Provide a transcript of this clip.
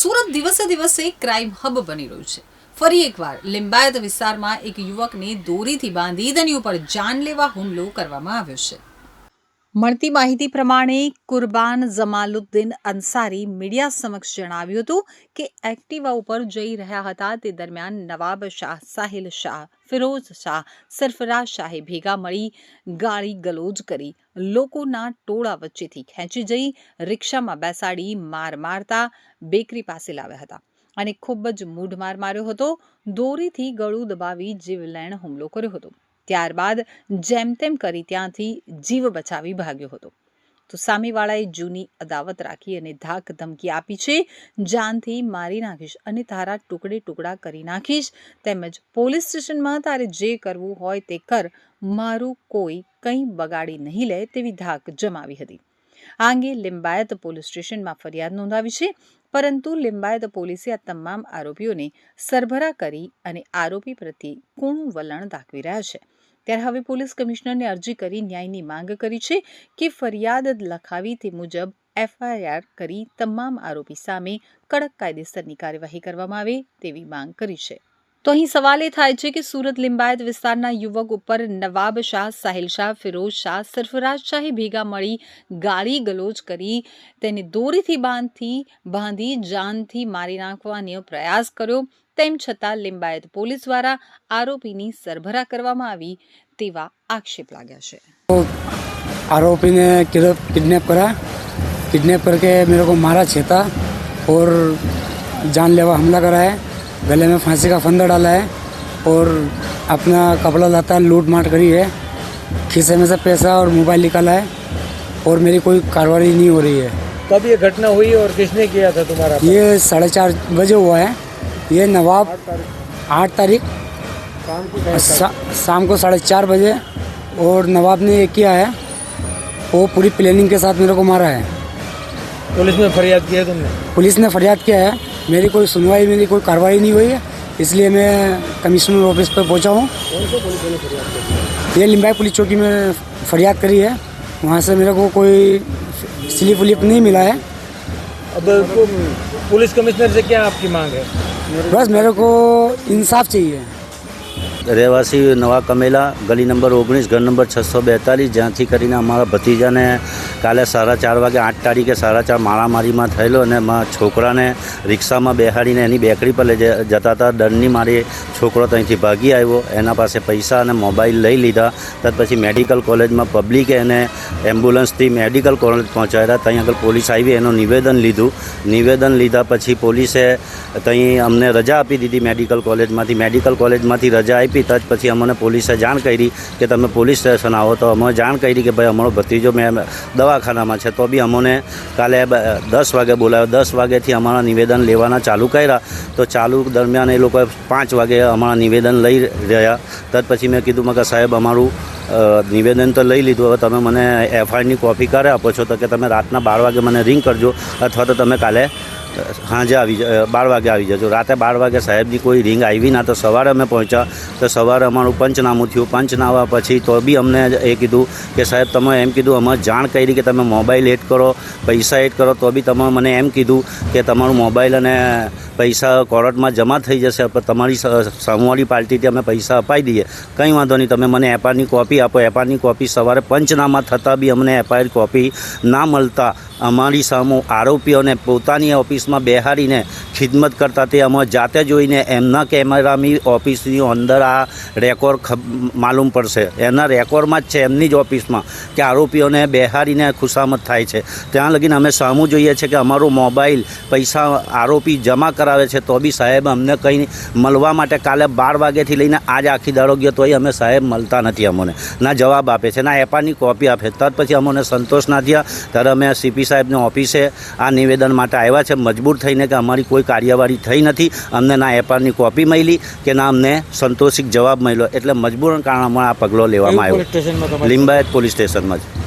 સુરત દિવસે દિવસે crime hub બની રહ્યું છે. ફરી એકવાર લિંબાયત વિસ્તારમાં એક યુવકને દોરીથી બાંધી તેની ઉપર જાનલેવા હુમલો કરવામાં આવ્યો છે. મળતી માહિતી પ્રમાણે કુરબાન જમાલુદ્દીન અંસારી મીડિયા સમક્ષ જણાવ્યું હતું કે એક્ટિવા ઉપર જઈ રહ્યા હતા. તે દરમિયાન નવાબ શાહ સાહિલ શાહ, ફિરોઝ શાહ સરફરાઝ શાહે ભેગા મળી ગાળી ગલોજ કરી લોકોના ટોળા વચ્ચેથી ખેંચી જઈ રિક્ષામાં બેસાડી માર મારતા બેકરી પાસે લાવ્યા હતા અને ખૂબ જ મૂઢમાર માર્યો હતો. દોરીથી ગળું દબાવી જીવલેણ હુમલો કર્યો હતો. ત્યારબાદ જેમ તેમ કરી ત્યાંથી જીવ બચાવી ભાગ્યો હતો. તો સામેવાળાએ જૂની અદાવત રાખી અને ધાક ધમકી આપી છે, જાનથી મારી નાખીશ અને તારા ટુકડે ટુકડા કરી નાખીશ. તેમજ પોલીસ સ્ટેશનમાં તારે જે કરવું હોય તે કર. મારું કોઈ કંઈ બગાડી નહીં લે, તેવી ધાક જમાવી હતી. આ અંગે લિંબાયત પોલીસ સ્ટેશનમાં ફરિયાદ નોંધાવી છે. પરંતુ લિંબાયત પોલીસે આ તમામ આરોપીઓને સરભરા કરી અને આરોપી પ્રત્યે કુણું વલણ દાખવી રહ્યા છે. ત્યારે હવે પોલીસ કમિશનરને અરજી કરી ન્યાયની માંગ કરી છે કે ફરિયાદ લખાવી તે મુજબ એફઆઈઆર કરી તમામ આરોપી સામે કડક કાયદેસરની કાર્યવાહી કરવામાં આવે તેવી માંગ કરી છે. તો અહીં સવાલ એ થાય છે કે સુરત લિંબાયત વિસ્તારના યુવક ઉપર નવાબ શાહ સાહિલ શાહ ફિરોઝ શાહ સરફરાજ શાહે ભેગા મળી ગાળી ગલોજ કરી તેને દોરીથી બાંધથી બાંધી જાનથી મારી નાખવાનો પ્રયાસ કર્યો તેમ છતાં લિંબાયત પોલીસ દ્વારા આરોપીની સરભરા કરવામાં આવી તેવા આક્ષેપ લાગ્યા છે आरोपी ने किडनैप करा किडनैप करके मेरे को मारा छेता और जानलेवा हमला करा है गले में फांसी का फंदा डाला है और अपना कपड़ा लाता लूट मार करी है। खीसे में से पैसा और मोबाइल निकाला है और मेरी कोई कार्रवाई नहीं हो रही है। कब ये घटना हुई और किसने किया था तुम्हारा? ये साढ़े चार बजे हुआ है। ये नवाब आठ तारीख। सा, शाम को साढ़े चार बजे और नवाब ने ये किया है। वो पूरी प्लानिंग के साथ मेरे को मारा है। पुलिस में फरियाद किया तुमने? पुलिस ने फरियाद किया है। मेरी कोई सुनवाई मेरी कोई कार्रवाई नहीं हुई है इसलिए मैं कमिश्नर ऑफ़िस पर पहुँचा हूँ। ये लिम्बाई पुलिस चौकी में फरियाद करी है वहाँ से मेरे को कोई स्लिप उलिप नहीं मिला है। अब पुलिस कमिश्नर से क्या आपकी मांग है? बस मेरे को इंसाफ चाहिए। રહેવાસી નવા કમેલા, ગલી નંબર ઓગણીસ, ઘર નંબર છસો બેતાલીસ, જ્યાંથી કરીને અમારા ભતીજાને કાલે સાડા ચાર વાગે આઠ તારીખે સાડા ચાર મારામારીમાં થયેલો અને છોકરાને રિક્ષામાં બેહાડીને એની બેકરી પર લઈ જતા હતા. દંડની મારી છોકરો ત્યાંથી ભાગી આવ્યો. એના પાસે પૈસા અને મોબાઈલ લઈ લીધા. ત્યાર પછી મેડિકલ કોલેજમાં પબ્લિકે એને એમ્બ્યુલન્સથી મેડિકલ કોલેજ પહોંચાડ્યા. ત્યાં આગળ પોલીસ આવી, એનું નિવેદન લીધું. નિવેદન લીધા પછી પોલીસે ત્યાં અમને રજા આપી દીધી મેડિકલ કોલેજમાંથી. મેડિકલ કોલેજમાંથી રજા આપી ત્યાર પછી અમને પોલીસે જાણ કરી કે તમે પોલીસ સ્ટેશન આવો. તો અમે જાણ કરી કે ભાઈ અમારો ભત્રીજો મેં દવાખાનામાં છે. તો બી અમને કાલે દસ વાગે બોલાવ્યો દસ વાગ્યાથી અમારા નિવેદન લેવાના ચાલુ કર્યા. તો ચાલુ દરમિયાન એ લોકોએ પાંચ વાગે અમારા નિવેદન લઈ રહ્યા. તદ પછી મેં કીધું કે સાહેબ, અમારું નિવેદન તો લઈ લીધું. હવે તમે મને એફઆઈઆરની કોપી કરે આપો છો. તો કે તમે રાતના બાર વાગે મને રિંગ કરજો. અથવા તો તમે કાલે સાંજે આવી બાર વાગે આવી જજો. રાતે બાર વાગે સાહેબની કોઈ રિંગ આવી ના તો સવારે અમે પહોંચ્યા. તો સવારે અમારું પંચનામું થયું. પંચનામા પછી તો બી અમને એ કીધું કે સાહેબ, તમે એમ કીધું, અમે જાણ કરી કે તમે મોબાઈલ એડ કરો, પૈસા એડ કરો, તો બી તમે મને એમ કીધું કે તમારું મોબાઈલ અને પૈસા કોર્ટમાં જમા થઈ જશે તમારી સામેવાળી પાર્ટીથી અમે પૈસા અપાઈ દઈએ. કંઈ વાંધો નહીં, તમે મને એફઆઈઆરની કોપી આપો. એફઆઈઆરની કોપી સવારે પંચનામા થતાં બી અમને એફઆઈઆર કોપી ના મળતા. અમારી સામુ આરોપીઓને પોતાની ઓફિસમાં બેહાડીને ખિદમત કરતા તે અમે જાતે જોઈને એમના કેમેરાની ઓફિસની અંદર આ રેકોર્ડ માલુમ પડશે. એના રેકોર્ડમાં જ છે એમની જ ઓફિસમાં કે આરોપીઓને બેહાડીને ખુશામત થાય છે. ત્યાં લગીને અમે સામું જોઈએ છે કે અમારો મોબાઈલ પૈસા આરોપી જમા કરાવે છે તો બી સાહેબ અમને કંઈ મળવા માટે કાલે બાર વાગ્યાથી લઈને આજ આખી દાડો ગયો તોય અમે સાહેબ મળતા નથી અમને. ના જવાબ આપે છે, ના એપાની કોપી આપે. ત્યાર પછી અમને સંતોષ ના થયા. ત્યારે અમે સીપી સાહેબની ઓફિસે આ નિવેદન માટે આવ્યા છે. મજબૂર થઈને કે અમારી કોઈ કાર્યવાહી થઈ નથી. અમને ના એફઆઈઆરની કોપી મળી કે ના અમને સંતોષિક જવાબ મળ્યો એટલે મજબૂર કારણે આ પગલો લેવામાં આવ્યો. લિંબાયત પોલીસ સ્ટેશનમાં જ.